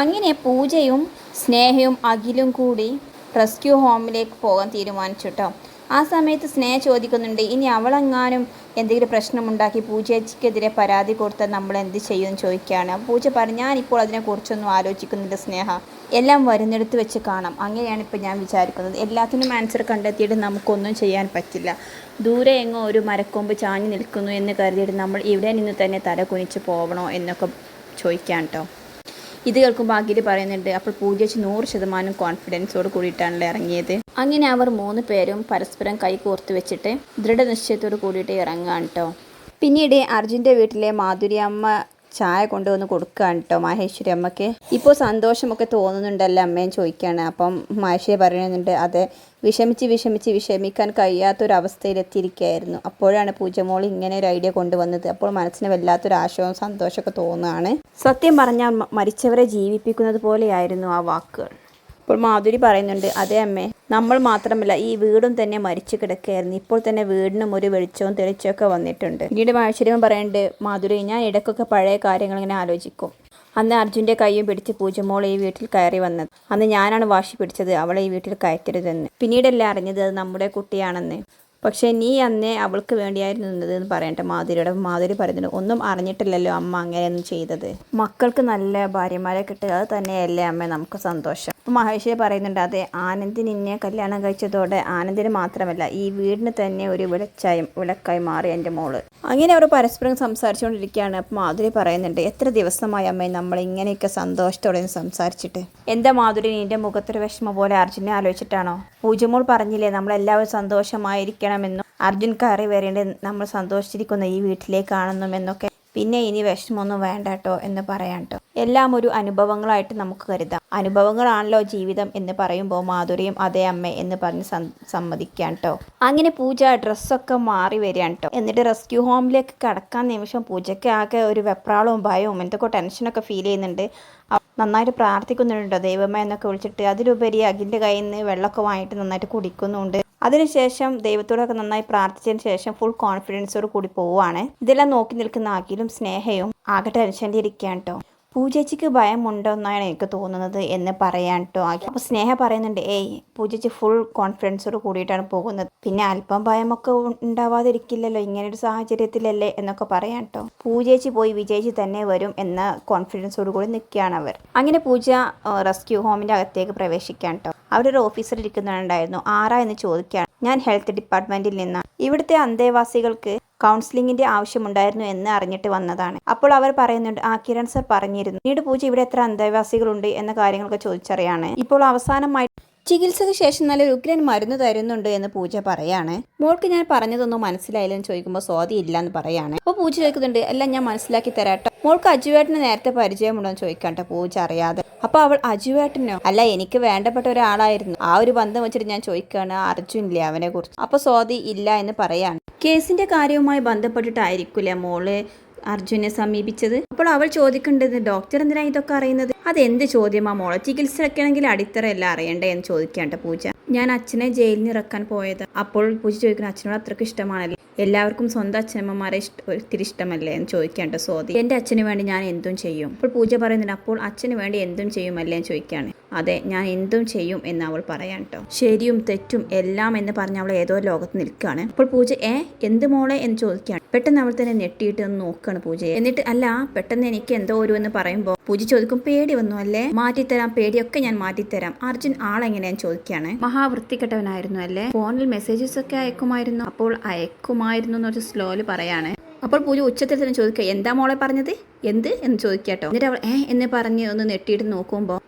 അങ്ങനെ പൂജയും സ്നേഹയും അഖിലും കൂടി റെസ്ക്യൂ ഹോമിലേക്ക് പോകാൻ തീരുമാനിച്ചു കേട്ടോ ആ സമയത്ത് സ്നേഹ ചോദിക്കുന്നുണ്ട് ഇനി അവളെങ്ങാനും എന്തെങ്കിലും പ്രശ്നമുണ്ടാക്കി പൂജയ്ക്കെതിരെ പരാതി കൊടുത്താൽ നമ്മൾ എന്ത് ചെയ്യുമെന്ന് ചോദിക്കുകയാണ്. പൂജ പറഞ്ഞു ഞാനിപ്പോൾ അതിനെക്കുറിച്ചൊന്നും ആലോചിക്കുന്നില്ല സ്നേഹ. എല്ലാം വരുന്നിടത്ത് വെച്ച് കാണാം. അങ്ങനെയാണ് ഇപ്പോൾ ഞാൻ വിചാരിക്കുന്നത്. എല്ലാത്തിനും ആൻസർ കണ്ടെത്തിയിട്ട് നമുക്കൊന്നും ചെയ്യാൻ പറ്റില്ല. ദൂരെ എങ്ങോ ഒരു മരക്കൊമ്പ് ചാഞ്ഞു നിൽക്കുന്നു എന്ന് കരുതിയിട്ട് നമ്മൾ ഇവിടെ നിന്ന് തന്നെ തല കുനിച്ച് പോകണോ എന്നൊക്കെ ചോദിക്കാം കേട്ടോ ഇത് കേൾക്കുമ്പോൾ അഖിൽ പറയുന്നുണ്ട് അപ്പോൾ പൂജച്ച് നൂറ് ശതമാനം കോൺഫിഡൻസോട് കൂടിയിട്ടാണല്ലോ ഇറങ്ങിയത്. അങ്ങനെ അവർ മൂന്ന് പേരും പരസ്പരം കൈ കോർത്ത് വെച്ചിട്ട് ദൃഢനിശ്ചയത്തോട് കൂടിയിട്ട് ഇറങ്ങാൻ കേട്ടോ പിന്നീട് അർജുന്റെ വീട്ടിലെ മാധുരി അമ്മ ചായ കൊണ്ടുവന്ന് കൊടുക്കുകയാണ് കേട്ടോ മഹേശ്വരി അമ്മയ്ക്ക് ഇപ്പോൾ സന്തോഷമൊക്കെ തോന്നുന്നുണ്ടല്ലേ അമ്മയും ചോദിക്കുകയാണ് അപ്പം മഹേശ്വരി പറയുന്നുണ്ട് അതെ വിഷമിച്ച് വിഷമിച്ച് വിഷമിക്കാൻ കഴിയാത്തൊരവസ്ഥയിലെത്തിയിരിക്കുകയായിരുന്നു അപ്പോഴാണ് പൂജമോൾ ഇങ്ങനെ ഒരു ഐഡിയ കൊണ്ടുവന്നത്. അപ്പോൾ മനസ്സിന് വല്ലാത്തൊരു ആശയവും സന്തോഷമൊക്കെ തോന്നുകയാണ് സത്യം പറഞ്ഞാൽ മരിച്ചവരെ ജീവിപ്പിക്കുന്നത് പോലെയായിരുന്നു ആ വാക്കുകൾ. ഇപ്പോൾ മാധുരി പറയുന്നുണ്ട് അതെ അമ്മേ നമ്മൾ മാത്രമല്ല ഈ വീടും തന്നെ മരിച്ചു കിടക്കുകയായിരുന്നു. ഇപ്പോൾ തന്നെ വീടിനും ഒരു വെളിച്ചവും തെളിച്ചൊക്കെ വന്നിട്ടുണ്ട്. പിന്നീട് മഹേശ്വരി പറയുന്നുണ്ട് മാധുരി ഞാൻ ഇടയ്ക്കൊക്കെ പഴയ കാര്യങ്ങൾ ഇങ്ങനെ ആലോചിക്കും. അന്ന് അർജുന്റെ കൈയും പിടിച്ച് പൂജമോൾ ഈ വീട്ടിൽ കയറി വന്നത്. അന്ന് ഞാനാണ് വാശി പിടിച്ചത് അവളെ ഈ വീട്ടിൽ കയറ്റരുതെന്ന്. പിന്നീടല്ലേ അറിഞ്ഞത് അത് നമ്മുടെ കുട്ടിയാണെന്ന്. പക്ഷേ നീ അന്നേ അവൾക്ക് വേണ്ടിയായിരുന്നു നിന്നത് എന്ന് പറയട്ടെ മാധുരിയുടെ. മാധുരി പറയുന്നുണ്ട് ഒന്നും അറിഞ്ഞിട്ടില്ലല്ലോ അമ്മ അങ്ങനെയൊന്നും ചെയ്തത്. മക്കൾക്ക് നല്ല ഭാര്യമാരെ കിട്ടുക അത് തന്നെയല്ലേ അമ്മ നമുക്ക് സന്തോഷം. അപ്പോൾ മഹേശ്വരി പറയുന്നുണ്ട് അതെ ആനന്ദി നിന്നെ കല്യാണം കഴിച്ചതോടെ ആനന്ദിന് മാത്രമല്ല ഈ വീടിന് തന്നെ ഒരു വിളച്ചായും വിളക്കായി മാറി എന്റെ മോൾ. അങ്ങനെ അവർ പരസ്പരം സംസാരിച്ചുകൊണ്ടിരിക്കുകയാണ്. അപ്പോൾ മാധുരി പറയുന്നുണ്ട് എത്ര ദിവസമായി അമ്മ നമ്മൾ ഇങ്ങനെയൊക്കെ സന്തോഷത്തോടെ സംസാരിച്ചിട്ട്. എന്താ മാധുരി നിന്റെ മുഖത്തൊരു വിഷമം പോലെ അർജുനെ ആലോചിച്ചിട്ടാണോ? പൂജമോൾ പറഞ്ഞില്ലേ നമ്മളെല്ലാവരും സന്തോഷമായിരിക്കണമെന്നും അർജുൻ കയറി വരേണ്ടത് നമ്മൾ സന്തോഷിച്ചിരിക്കുന്ന ഈ വീട്ടിലേക്കാണെന്നുമെന്നൊക്കെ പിന്നെ ഇനി വിഷമമൊന്നും വേണ്ട കേട്ടോ എന്ന് പറയാം കേട്ടോ എല്ലാം ഒരു അനുഭവങ്ങളായിട്ട് നമുക്ക് കരുതാം. അനുഭവങ്ങളാണല്ലോ ജീവിതം എന്ന് പറയുമ്പോൾ മാധുരിയും അതേ അമ്മ എന്ന് പറഞ്ഞ് സമ്മതിക്കാം കേട്ടോ അങ്ങനെ പൂജ ഡ്രസ്സൊക്കെ മാറി വരികയാണ് കേട്ടോ എന്നിട്ട് റെസ്ക്യൂ ഹോമിലേക്ക് കടക്കാൻ നിമിഷം പൂജയ്ക്ക് ആകെ ഒരു വെപ്രാളവും ഭയവും എന്തൊക്കെ ടെൻഷനൊക്കെ ഫീൽ ചെയ്യുന്നുണ്ട്. നന്നായിട്ട് പ്രാർത്ഥിക്കുന്നുണ്ടോ ദൈവമേ എന്നൊക്കെ വിളിച്ചിട്ട് അതിലുപരി അഖിന്റെ കയ്യിൽ നിന്ന് വെള്ളമൊക്കെ വാങ്ങിയിട്ട് നന്നായിട്ട് കുടിക്കുന്നുണ്ട്. അതിനുശേഷം ദൈവത്തോടൊക്കെ നന്നായി പ്രാർത്ഥിച്ചതിന് ശേഷം ഫുൾ കോൺഫിഡൻസോട് കൂടി പോവുകയാണ് ഇതെല്ലാം നോക്കി നിൽക്കുന്ന അഖിലും സ്നേഹയും ആകെ ടെൻഷനിലിരിക്കുകയാണ് കേട്ടോ പൂജച്ചിക്ക് ഭയമുണ്ടെന്നാണ് എനിക്ക് തോന്നുന്നത് എന്ന് പറയാൻ കേട്ടോ ആക്കി അപ്പോൾ സ്നേഹ പറയുന്നുണ്ട് ഏയ് പൂജച്ചി ഫുൾ കോൺഫിഡൻസോട് കൂടിയിട്ടാണ് പോകുന്നത്. പിന്നെ അല്പം ഭയമൊക്കെ ഉണ്ടാവാതിരിക്കില്ലല്ലോ ഇങ്ങനൊരു ഒരു സാഹചര്യത്തിലല്ലേ? എന്നൊക്കെ പറയാൻ കേട്ടോ പൂജേച്ചി പോയി വിജയിച്ച് തന്നെ വരും എന്ന കോൺഫിഡൻസോട് കൂടി നിൽക്കുകയാണ് അവർ. അങ്ങനെ പൂജ റെസ്ക്യൂ ഹോമിന്റെ അകത്തേക്ക് പ്രവേശിക്കാൻ കേട്ടോ അവരൊരു ഓഫീസർ ഇരിക്കുന്നുണ്ടായിരുന്നു ആരാ? എന്ന് ചോദിക്കുകയാണ് ഞാൻ ഹെൽത്ത് ഡിപ്പാർട്ട്മെന്റിൽ നിന്നാണ്. ഇവിടുത്തെ അന്തേവാസികൾക്ക് കൗൺസിലിംഗിന്റെ ആവശ്യമുണ്ടായിരുന്നു എന്ന് അറിഞ്ഞിട്ട് വന്നതാണ്. അപ്പോൾ അവർ പറയുന്നുണ്ട് ആ കിരൺ സർ പറഞ്ഞിരുന്നു. പിന്നീട് പൂജ ഇവിടെ എത്ര അന്തേവാസികളുണ്ട്? എന്ന കാര്യങ്ങളൊക്കെ ചോദിച്ചറിയാണ്. ഇപ്പോൾ അവസാനമായി ചികിത്സയ്ക്ക് ശേഷം നല്ലൊരു ഉഗ്രൻ മരുന്ന് തരുന്നുണ്ട് എന്ന് പൂജ പറയാണ്. മോൾക്ക് ഞാൻ പറഞ്ഞതൊന്നും മനസ്സിലായില്ലെന്ന് ചോദിക്കുമ്പോൾ സ്വാതി ഇല്ല എന്ന് പറയാണ്. അപ്പോൾ പൂജ ചോദിക്കുന്നുണ്ട് എല്ലാം ഞാൻ മനസ്സിലാക്കി തരാട്ടോ. മോൾക്ക് അജുവേട്ടന് നേരത്തെ പരിചയമുണ്ടോ എന്ന് ചോദിക്കാട്ടോ പൂജ അറിയാതെ. അപ്പോൾ അവൾ അജുവേട്ടനോ? അല്ല എനിക്ക് വേണ്ടപ്പെട്ട ഒരാളായിരുന്നു. ആ ഒരു ബന്ധം വെച്ചിട്ട് ഞാൻ ചോദിക്കുകയാണ് അർജുനില്ലേ അവനെ കുറിച്ച് അപ്പോൾ സ്വാതി ഇല്ല എന്ന് പറയാണ്. കേസിന്റെ കാര്യവുമായി ബന്ധപ്പെട്ടിട്ടായിരിക്കില്ല മോൾ? അർജുനെ സമീപിച്ചത്. അപ്പോൾ അവൾ ചോദിക്കേണ്ടത് ഡോക്ടർ എന്തിനാ ഇതൊക്കെ അറിയുന്നത്? അതെന്ത് ചോദ്യമാ മോളെ ചികിത്സയ്ക്കാണെങ്കിൽ എല്ലാം അറിയണ്ടേ? എന്ന് ചോദിക്കാണ്ട പൂജ. ഞാൻ അച്ഛനെ ജയിലിൽ നിന്ന് ഇറക്കാൻ പോയത്. അപ്പോൾ പൂജ ചോദിക്കുന്ന അച്ഛനോട് അത്രയ്ക്ക് ഇഷ്ടമാണല്ലേ? എല്ലാവർക്കും സ്വന്തം അച്ഛനമ്മമാരെ ഇഷ്ട ഒത്തിരി ഇഷ്ടമല്ലേ? എന്ന് ചോദിക്കേണ്ട സ്വാതി. എന്റെ അച്ഛന് വേണ്ടി ഞാൻ എന്തും ചെയ്യും? അപ്പോൾ പൂജ പറയുന്നുണ്ട് അപ്പോൾ അച്ഛന് വേണ്ടി എന്തും ചെയ്യുമല്ലേ? എന്ന് ചോദിക്കുകയാണ്. അതെ ഞാൻ എന്തും ചെയ്യും എന്ന് അവൾ പറയാൻ കേട്ടോ. ശരിയും തെറ്റും എല്ലാം എന്ന് പറഞ്ഞ് അവൾ ഏതോ ലോകത്ത് നിൽക്കുകയാണ്. അപ്പോൾ പൂജ ഏ? എന്ത് മോളെ? എന്ന് ചോദിക്കുകയാണ്. പെട്ടെന്ന് അവൾ തന്നെ ഞെട്ടിയിട്ട് ഒന്ന് നോക്കുകയാണ് പൂജയെ. എന്നിട്ട് അല്ല പെട്ടെന്ന് എനിക്ക് എന്തോ ഒരു എന്ന് പറയുമ്പോൾ പൂജ ചോദിക്കും പേടി വന്നു അല്ലേ? മാറ്റിത്തരാം പേടിയൊക്കെ ഞാൻ മാറ്റിത്തരാം. അർജുൻ ആളെങ്ങനെയാന്ന് ചോദിക്കുകയാണ് മഹാവൃത്തിക്കെട്ടവനായിരുന്നു അല്ലേ? ഫോണിൽ മെസ്സേജസ് ഒക്കെ അയക്കുമായിരുന്നു. അപ്പോൾ അയക്കുമായിരുന്നു എന്നൊരു സ്ലോയിൽ പറയാണ്. അപ്പോൾ പൂജ ഉച്ചത്തിൽ തന്നെ ചോദിക്കുക എന്താ മോളെ പറഞ്ഞത്? എന്ത്? എന്ന് ചോദിക്കാട്ടോ എന്നിട്ട് അവൾ ഏ? എന്ന് പറഞ്ഞ് ഒന്ന് നെട്ടിയിട്ട് നോക്കുമ്പോൾ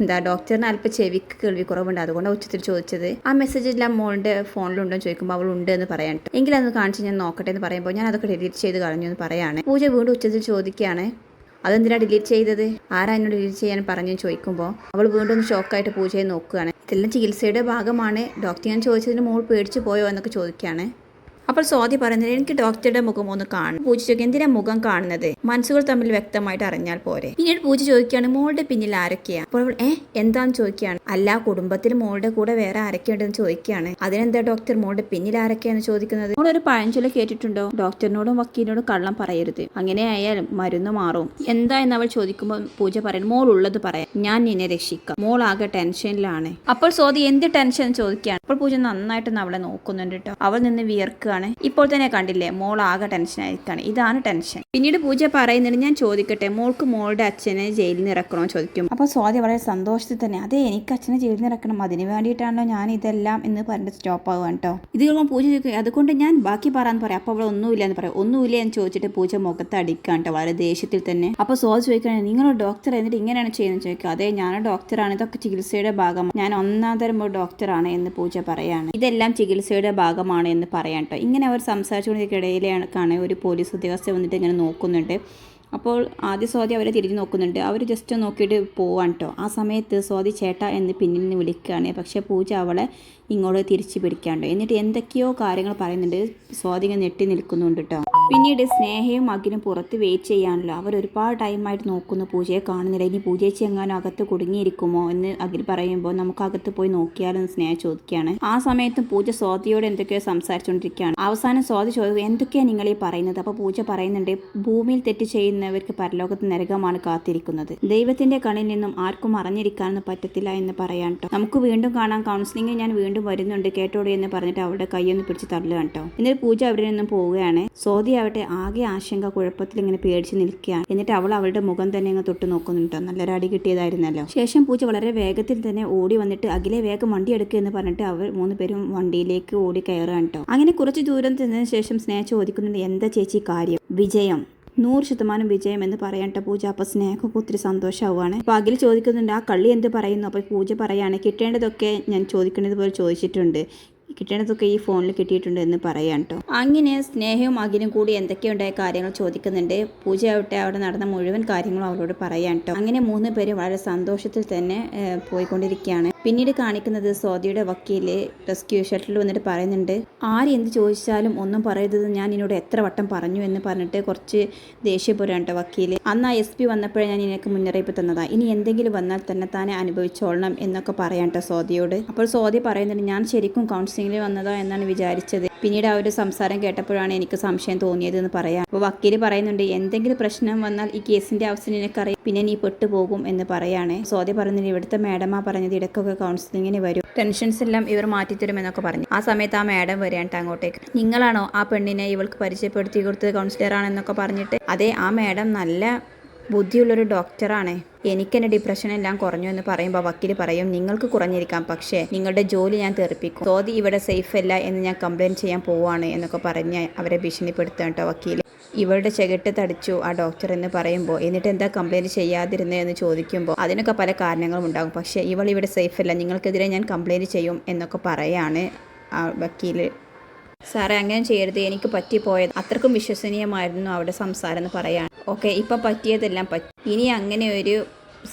എന്താ ഡോക്ടറിന് അല്പം ചെവിക്ക് കേൾവി കുറവുണ്ട്. അതുകൊണ്ടാണ് ഉച്ചത്തിൽ ചോദിച്ചത്. ആ മെസ്സേജ് എല്ലാം മോളുടെ ഫോണിലുണ്ടോ എന്ന് ചോദിക്കുമ്പോൾ അവൾ ഉണ്ട് എന്ന് പറയാൻ എങ്കിലും അതൊന്ന് കാണിച്ച് ഞാൻ നോക്കട്ടെ എന്ന് പറയുമ്പോൾ ഞാൻ അതൊക്കെ ഡിലീറ്റ് ചെയ്ത് കളഞ്ഞു എന്ന് പറയാണ്. പൂജ വീണ്ടും ഉച്ചത്തിൽ ചോദിക്കുകയാണ് അതെന്തിനാണ് ഡിലീറ്റ് ചെയ്തത്? ആരാ എന്നോട് ഡിലീറ്റ് ചെയ്യാൻ പറഞ്ഞു? ചോദിക്കുമ്പോൾ അവൾ വീണ്ടും ഒന്ന് ഷോക്കായിട്ട് പൂജയെ നോക്കുകയാണ്. ഇതെല്ലാം ചികിത്സയുടെ ഭാഗമാണ്. ഡോക്ടർ ഞാൻ ചോദിച്ചതിന് മോൾ പേടിച്ചു പോയോ? എന്നൊക്കെ ചോദിക്കുകയാണ്. അപ്പോൾ സ്വാതി പറയുന്നത് എനിക്ക് ഡോക്ടറുടെ മുഖം ഒന്ന് കാണും പൂജ ചോദിക്കും എന്തിനാ മുഖം കാണുന്നത്? മനസ്സുകൾ തമ്മിൽ വ്യക്തമായിട്ട് അറിഞ്ഞാൽ പോരെ. പിന്നീട് പൂജ ചോദിക്കുകയാണ് മോളുടെ പിന്നിൽ ആരൊക്കെയാണ് അപ്പോൾ അവൾ, ഏ എന്താന്ന് ചോദിക്കുകയാണ്? അല്ല കുടുംബത്തിൽ മോളുടെ കൂടെ വേറെ ആരൊക്കെയുണ്ടെന്ന് ചോദിക്കുകയാണ്. അതിനെന്താ ഡോക്ടർ മോളുടെ പിന്നിൽ ആരൊക്കെയാണ് ചോദിക്കുന്നത്? മോളൊരു പഴഞ്ചൊല്ല കേട്ടിട്ടുണ്ടോ? ഡോക്ടറിനോടും വക്കീലിനോടും കള്ളം പറയരുത്. അങ്ങനെ ആയാൽ മരുന്ന് മാറും. എന്താ എന്ന് അവൾ ചോദിക്കുമ്പോൾ പൂജ പറയും മോൾ ഉള്ളത് പറയാം. ഞാൻ നിന്നെ രക്ഷിക്കാം. മോൾ ആകെ ടെൻഷനിലാണ്. അപ്പോൾ സ്വാതി എന്ത് ടെൻഷൻ ചോദിക്കുകയാണ്. അപ്പോൾ പൂജ നന്നായിട്ട് അവളെ നോക്കുന്നുണ്ട് കേട്ടോ. അവൾ നിന്ന് വിയർക്കുകയാണ് ഇപ്പോൾ തന്നെ കണ്ടില്ലേ മോൾ ആകെ ടെൻഷൻ ആയിരിക്കാണ്. ഇതാണ് ടെൻഷൻ പിന്നീട് പൂജ പറയുന്നുണ്ട് ഞാൻ ചോദിക്കട്ടെ മോൾക്ക് മോളുടെ അച്ഛനെ ജയിലിൽ നിന്ന് ഇറക്കണോ ചോദിക്കും. അപ്പോൾ സ്വാതി വളരെ സന്തോഷത്തിൽ തന്നെ അതെ എനിക്ക് അച്ഛനെ ജയിലിൽ നിന്ന് ഇറക്കണം. അതിന് വേണ്ടിയിട്ടാണല്ലോ ഞാൻ ഇതെല്ലാം എന്ന് പറഞ്ഞിട്ട് സ്റ്റോപ്പ് ആവുകയാണ് കേട്ടോ. ഇത് കേൾക്കുമ്പോൾ പൂജ ചോദിക്കും അതുകൊണ്ട് ഞാൻ ബാക്കി പറയാൻ പറയാം. അപ്പോൾ അവിടെ ഒന്നുമില്ല എന്ന് പറയാം. ഒന്നുമില്ല എന്ന് ചോദിച്ചിട്ട് പൂജ മുഖത്ത് അടിക്കാൻ കേട്ടോ വളരെ ദേഷ്യത്തിൽ തന്നെ. അപ്പോൾ സ്വാതി ചോദിക്കണേ നിങ്ങളൊരു ഡോക്ടർ എന്നിട്ട് ഇങ്ങനെയാണ് ചെയ്യുന്നത്? ചോദിക്കുക അതെ ഞാൻ ഡോക്ടറാണ് ഇതൊക്കെ ചികിത്സയുടെ ഭാഗമാണ്. ഞാൻ ഒന്നാം തരം ഡോക്ടറാണ് എന്ന് പൂജ പറയാണ്. ഇതെല്ലാം ചികിത്സയുടെ ഭാഗമാണ് എന്ന് പറയാം കേട്ടോ. ഇങ്ങനെ അവർ കാണേ ഒരു പോലീസ് ഉദ്യോഗസ്ഥ വന്നിട്ട് ഇങ്ങനെ നോക്കുന്നുണ്ട്. അപ്പോൾ ആദ്യ സ്വാതി അവരെ തിരിഞ്ഞു നോക്കുന്നുണ്ട്. അവർ ജസ്റ്റ് നോക്കിയിട്ട് പോവാൻ കേട്ടോ ആ സമയത്ത് സ്വാതി ചേട്ട എന്ന് പിന്നിൽ നിന്ന് വിളിക്കുകയാണ് പക്ഷേ പൂജ അവളെ ഇങ്ങോട്ട് തിരിച്ചു പിടിക്കാണ്ട്. എന്നിട്ട് എന്തൊക്കെയോ കാര്യങ്ങൾ പറയുന്നുണ്ട്. സ്വാധീനം ഞെട്ടി നിൽക്കുന്നുണ്ട് കേട്ടോ പിന്നീട് സ്നേഹയും മകനും പുറത്ത് വെയിറ്റ് ചെയ്യാണല്ലോ. അവർ ഒരുപാട് ടൈമായിട്ട് നോക്കുന്നു. പൂജയെ കാണുന്നില്ല. ഇനി പൂജയെ എങ്ങാനും അകത്ത് കുടുങ്ങിയിരിക്കുമോ എന്ന് അഖിൽ പറയുമ്പോൾ നമുക്ക് അകത്ത് പോയി നോക്കിയാലെന്ന് സ്നേഹ ചോദിക്കുകയാണ്. ആ സമയത്തും പൂജ സ്വാതിയോട് എന്തൊക്കെയോ സംസാരിച്ചുകൊണ്ടിരിക്കുകയാണ് അവസാനം സ്വാതി ചോദിക്കും എന്തൊക്കെയാണ് നിങ്ങൾ ഈ പറയുന്നത്? അപ്പോൾ പൂജ പറയുന്നുണ്ട് ഭൂമിയിൽ തെറ്റ് ചെയ്യുന്നവർക്ക് പരലോകത്ത് നരകമാണ് കാത്തിരിക്കുന്നത്. ദൈവത്തിന്റെ കണ്ണിൽ നിന്നും ആർക്കും അറിഞ്ഞിരിക്കാനൊന്നും പറ്റത്തില്ല എന്ന് പറയാൻ കേട്ടോ നമുക്ക് വീണ്ടും കാണാം. കൗൺസിലിംഗ് ഞാൻ വീണ്ടും വരുന്നുണ്ട്. കേട്ടോടെ എന്ന് പറഞ്ഞിട്ട് അവളുടെ കൈയൊന്ന് പിടിച്ച് തള്ളുകയാണ് കേട്ടോ. എന്നിട്ട് പൂജ അവരിൽ നിന്നും പോവുകയാണ്. സ്വാതി ആവട്ടെ ആകെ ആശങ്ക കുഴപ്പത്തിൽ ഇങ്ങനെ പേടിച്ച് നിൽക്കുകയാണ്. എന്നിട്ട് അവൾ അവളുടെ മുഖം തന്നെ അങ്ങ് തൊട്ട് നോക്കുന്നുണ്ടോ നല്ലൊരു അടി കിട്ടിയതായിരുന്നല്ലോ. ശേഷം പൂജ വളരെ വേഗത്തിൽ തന്നെ ഓടി വന്നിട്ട് അഖിലെ വേഗം വണ്ടി എടുക്കുക എന്ന് പറഞ്ഞിട്ട് അവർ മൂന്ന് പേരും വണ്ടിയിലേക്ക് ഓടി കയറുകയാണ് കേട്ടോ. അങ്ങനെ കുറച്ച് ദൂരം ചെന്നതിന് ശേഷം സ്നേഹ ചോദിക്കുന്നുണ്ട് എന്താ ചേച്ചി കാര്യം? വിജയം. നൂറ് ശതമാനം വിജയം എന്ന് പറയണ്ട പൂജ. അപ്പോൾ സ്നേഹമൊക്കെ ഒത്തിരി സന്തോഷമാവുകയാണ് അപ്പോൾ അഖിൽ ചോദിക്കുന്നുണ്ട് ആ കള്ളി എന്ത് പറയുന്നു? അപ്പോൾ പൂജ പറയാണ് കിട്ടേണ്ടതൊക്കെ ഞാൻ ചോദിക്കുന്നത് പോലെ ചോദിച്ചിട്ടുണ്ട്. കിട്ടേണ്ടതൊക്കെ ഈ ഫോണിൽ കിട്ടിയിട്ടുണ്ട് എന്ന് പറയാം കേട്ടോ അങ്ങനെ സ്നേഹവും അഖിലും കൂടി എന്തൊക്കെയുണ്ടായ കാര്യങ്ങൾ ചോദിക്കുന്നുണ്ട്. പൂജ ആവട്ടെ അവിടെ നടന്ന മുഴുവൻ കാര്യങ്ങളും അവരോട് പറയാം കേട്ടോ അങ്ങനെ മൂന്ന് പേര് വളരെ സന്തോഷത്തിൽ തന്നെ പോയിക്കൊണ്ടിരിക്കുകയാണ്. പിന്നീട് കാണിക്കുന്നത് സ്വാതിയുടെ വക്കീൽ റെസ്ക്യൂ ഷട്ടിൽ വന്നിട്ട് പറയുന്നുണ്ട് ആര് എന്ത് ചോദിച്ചാലും ഒന്നും പറയരുത് ഞാൻ ഇതിനോട് എത്ര വട്ടം പറഞ്ഞു എന്ന് പറഞ്ഞിട്ട് കുറച്ച് ദേഷ്യപ്പെടുകയാണ് കേട്ടോ വക്കീൽ. അന്ന് ആ എസ് പി വന്നപ്പോഴേ ഞാൻ നിനക്ക് മുന്നറിയിപ്പ് തന്നതാണ് ഇനി എന്തെങ്കിലും വന്നാൽ തന്നെ താനെ അനുഭവിച്ചോളണം എന്നൊക്കെ പറയാം കേട്ടോ സ്വാതിയോട്. അപ്പോൾ സ്വാതി പറയുന്നുണ്ട് ഞാൻ ശരിക്കും കൗൺസിലിംഗിൽ വന്നതാ എന്നാണ് വിചാരിച്ചത്. പിന്നീട് ആ ഒരു സംസാരം കേട്ടപ്പോഴാണ് എനിക്ക് സംശയം തോന്നിയത് എന്ന് പറയാം. അപ്പോൾ വക്കീൽ പറയുന്നുണ്ട് എന്തെങ്കിലും പ്രശ്നം വന്നാൽ ഈ കേസിന്റെ അവസ്ഥ നിനക്കറിയാം. പിന്നെ നീ പെട്ടുപോകും എന്ന് പറയാണ്. സ്വാതി പറയുന്നുണ്ട് ഇവിടുത്തെ മാഡമാ പറഞ്ഞത് ഇടയ്ക്കൊക്കെ കൗൺസിലിങ്ങിന് വരും. ടെൻഷൻസ് എല്ലാം ഇവർ മാറ്റിത്തരും എന്നൊക്കെ പറഞ്ഞു. ആ സമയത്ത് ആ മാഡം വരാണ്ട് അങ്ങോട്ടേക്ക്. നിങ്ങളാണോ ആ പെണ്ണിനെ ഇവൾക്ക് പരിചയപ്പെടുത്തി കൊടുത്തത് കൗൺസിലറാണെന്നൊക്കെ പറഞ്ഞിട്ട്? അതെ ആ മാഡം നല്ല ബുദ്ധിയുള്ളൊരു ഡോക്ടറാണ്. എനിക്കെന്നെ ഡിപ്രഷൻ എല്ലാം കുറഞ്ഞു എന്ന് പറയുമ്പോൾ വക്കീൽ പറയും നിങ്ങൾക്ക് കുറഞ്ഞിരിക്കാം പക്ഷേ നിങ്ങളുടെ ജോലി ഞാൻ തെറിപ്പിക്കും തോതി ഇവിടെ സേഫ് അല്ല എന്ന് ഞാൻ കംപ്ലയിന്റ് ചെയ്യാൻ പോവാണ് എന്നൊക്കെ പറഞ്ഞ് അവരെ ഭീഷണിപ്പെടുത്തുക കേട്ടോ വക്കീൽ ഇവളുടെ ചെകിട്ട് തടിച്ചു ആ ഡോക്ടർ എന്ന് പറയുമ്പോൾ എന്നിട്ട് എന്താ കംപ്ലയിന്റ് ചെയ്യാതിരുന്നത് എന്ന് ചോദിക്കുമ്പോൾ അതിനൊക്കെ പല കാരണങ്ങളും ഉണ്ടാകും. പക്ഷേ ഇവൾ ഇവിടെ സേഫ് അല്ല നിങ്ങൾക്കെതിരെ ഞാൻ കംപ്ലയിന്റ് ചെയ്യും എന്നൊക്കെ പറയാണ് ആ വക്കീൽ സാറേ അങ്ങനെ ചെയ്യരുത്. എനിക്ക് പറ്റിപ്പോയത് അത്രക്കും വിശ്വസനീയമായിരുന്നു അവിടെ സംസാരം എന്ന് പറയാണ് ഓക്കെ ഇപ്പം പറ്റിയതെല്ലാം പറ്റി ഇനി അങ്ങനെ ഒരു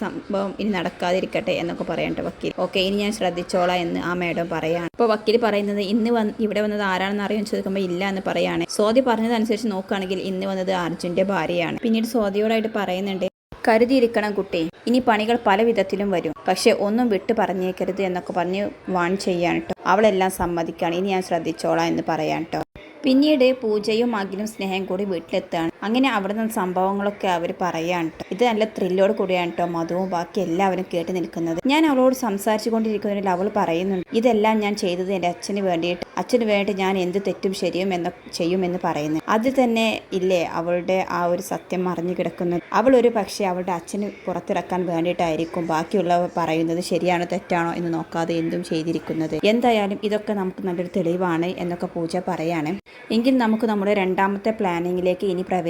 സംഭവം ഇനി നടക്കാതിരിക്കട്ടെ എന്നൊക്കെ പറയണ്ട വക്കീൽ. ഓക്കെ ഇനി ഞാൻ ശ്രദ്ധിച്ചോളാം എന്ന് ആ മേഡം പറയാണ്. ഇപ്പോൾ വക്കീൽ പറയുന്നത് ഇന്ന് വന്ന് ഇവിടെ വന്നത് ആരാണെന്ന് അറിയാൻ ചോദിക്കുമ്പോൾ ഇല്ല എന്ന് പറയാണ്. സ്വാതി പറഞ്ഞതനുസരിച്ച് നോക്കുകയാണെങ്കിൽ ഇന്ന് വന്നത് അർജുന്റെ ഭാര്യയാണ്. പിന്നീട് സ്വാതിയോടായിട്ട് പറയുന്നുണ്ട് കരുതിയിരിക്കണം കുട്ടി. ഇനി പണികൾ പല വിധത്തിലും വരും. പക്ഷെ ഒന്നും വിട്ടു പറഞ്ഞേക്കരുത് എന്നൊക്കെ പറഞ്ഞ് വാൺ ചെയ്യാൻ കേട്ടോ അവളെല്ലാം സമ്മതിക്കാണ്. ഇനി ഞാൻ ശ്രദ്ധിച്ചോളാം എന്ന് പറയാൻ കേട്ടോ പിന്നീട് പൂജയും അഖിലും സ്നേഹം കൂടി വീട്ടിലെത്താണ് അങ്ങനെ അവിടെ നിന്ന് സംഭവങ്ങളൊക്കെ അവർ പറയാൻ കേട്ടോ ഇത് നല്ല ത്രില്ലോട് കൂടിയാണ് കേട്ടോ മധുവും ബാക്കി എല്ലാവരും കേട്ട് നിൽക്കുന്നത്. ഞാൻ അവളോട് സംസാരിച്ചു കൊണ്ടിരിക്കുന്നതിൽ അവൾ പറയുന്നുണ്ട് ഇതെല്ലാം ഞാൻ ചെയ്തത് എന്റെ അച്ഛന് വേണ്ടിയിട്ട്. അച്ഛന് വേണ്ടി ഞാൻ എന്ത് തെറ്റും ശരിയും എന്ന ചെയ്യുമെന്ന് പറയുന്നു. അത് തന്നെ ഇല്ലേ അവളുടെ ആ ഒരു സത്യം മറിഞ്ഞു കിടക്കുന്നു. അവൾ ഒരു പക്ഷേ അവളുടെ അച്ഛന് പുറത്തിറക്കാൻ വേണ്ടിയിട്ടായിരിക്കും ബാക്കിയുള്ളവർ പറയുന്നത് ശരിയാണോ തെറ്റാണോ എന്ന് നോക്കാതെ എന്തും ചെയ്തിരിക്കുന്നത്. എന്തായാലും ഇതൊക്കെ നമുക്ക് നല്ലൊരു തെളിവാണ് എന്നൊക്കെ പൂജ പറയാണ്. എങ്കിൽ നമുക്ക് നമ്മുടെ രണ്ടാമത്തെ പ്ലാനിങ്ങിലേക്ക് ഇനി പ്രവേശിക്കാം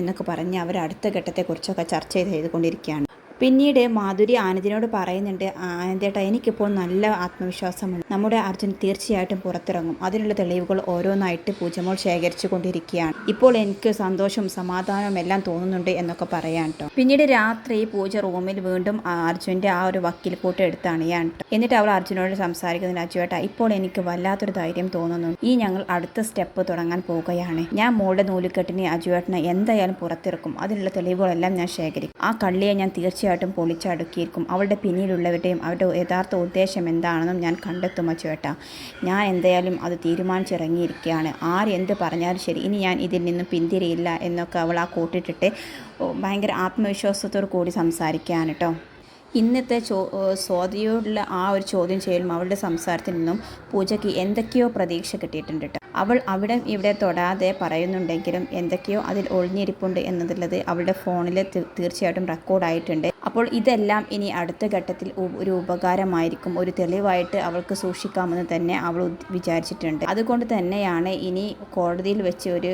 എന്നൊക്കെ പറഞ്ഞ് അവർ അടുത്ത ഘട്ടത്തെക്കുറിച്ചൊക്കെ ചർച്ച ചെയ്ത് ചെയ്തുകൊണ്ടിരിക്കുകയാണ്. പിന്നീട് മാധുരി ആനന്ദിനോട് പറയുന്നുണ്ട് ആനന്ദേട്ട എനിക്കിപ്പോൾ നല്ല ആത്മവിശ്വാസമുണ്ട്. നമ്മുടെ അർജുൻ തീർച്ചയായിട്ടും പുറത്തിറങ്ങും. അതിനുള്ള തെളിവുകൾ ഓരോന്നായിട്ട് പൂജമോൾ ശേഖരിച്ചു കൊണ്ടിരിക്കുകയാണ് ഇപ്പോൾ എനിക്ക് സന്തോഷവും സമാധാനവും എല്ലാം തോന്നുന്നുണ്ട് എന്നൊക്കെ പറയാൻ കേട്ടോ പിന്നീട് രാത്രി പൂജ റൂമിൽ വീണ്ടും അർജുന്റെ ആ ഒരു വക്കീൽ കൂട്ട് എടുത്താണ് ഞാൻ എന്നിട്ട് അവൾ അർജുനോട് സംസാരിക്കുന്ന രാജുവേട്ട ഇപ്പോൾ എനിക്ക് വല്ലാത്തൊരു ധൈര്യം തോന്നുന്നു. ഈ ഞങ്ങൾ അടുത്ത സ്റ്റെപ്പ് തുടങ്ങാൻ പോവുകയാണ്. ഞാൻ മോളുടെ നൂലുകെട്ടിനെ അജുവേട്ടനെ എന്തായാലും പുറത്തിറക്കും. അതിനുള്ള തെളിവുകളെല്ലാം ഞാൻ ശേഖരിക്കും. ആ കള്ളിയെ ഞാൻ തീർച്ചയായിട്ടും പൊളിച്ചടുക്കിയിരിക്കും. അവളുടെ പിന്നിലുള്ളവരുടെയും അവരുടെ യഥാർത്ഥ ഉദ്ദേശം എന്താണെന്നും ഞാൻ കണ്ടെത്തുമോ ചേട്ടാ ഞാൻ എന്തായാലും അത് തീരുമാനിച്ചിറങ്ങിയിരിക്കുകയാണ്. ആരെന്ത് പറഞ്ഞാലും ശരി. ഇനി ഞാൻ ഇതിൽ നിന്നും പിന്തിരിയില്ല എന്നൊക്കെ അവൾ ആ കൂട്ടിട്ടിട്ട് ഭയങ്കര ആത്മവിശ്വാസത്തോടു കൂടി സംസാരിക്കുകയാണ് കേട്ടോ. ഇന്നത്തെ ചോ സ്വാതിയോടുള്ള ആ ഒരു ചോദ്യം ചെയ്യലും അവളുടെ സംസാരത്തിൽ നിന്നും പൂജയ്ക്ക് എന്തൊക്കെയോ പ്രതീക്ഷ കിട്ടിയിട്ടുണ്ട് കേട്ടോ. അവൾ അവിടെ ഇവിടെ തൊടാതെ പറയുന്നുണ്ടെങ്കിലും എന്തൊക്കെയോ അതിൽ ഒളിഞ്ഞിരിപ്പുണ്ട് എന്നുള്ളത് അവളുടെ ഫോണിൽ തീർച്ചയായിട്ടും റെക്കോർഡായിട്ടുണ്ട്. അപ്പോൾ ഇതെല്ലാം ഇനി അടുത്ത ഘട്ടത്തിൽ ഒരു ഉപകാരമായിരിക്കും. ഒരു തെളിവായിട്ട് അവൾക്ക് സൂക്ഷിക്കാമെന്ന് തന്നെ അവൾ വിചാരിച്ചിട്ടുണ്ട്. അതുകൊണ്ട് തന്നെയാണ് ഇനി കോടതിയിൽ വെച്ച് ഒരു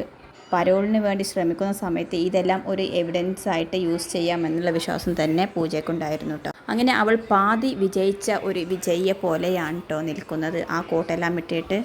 പരോളിന് വേണ്ടി ശ്രമിക്കുന്ന സമയത്ത് ഇതെല്ലാം ഒരു എവിഡൻസ് ആയിട്ട് യൂസ് ചെയ്യാമെന്നുള്ള വിശ്വാസം തന്നെ പൂജയ്ക്കുണ്ടായിരുന്നു കേട്ടോ അങ്ങനെ അവൾ പാതി വിജയിച്ച ഒരു വിജയിയെ പോലെയാണ് കേട്ടോ നിൽക്കുന്നത്. ആ കോട്ടെല്ലാം ഇട്ടിട്ട്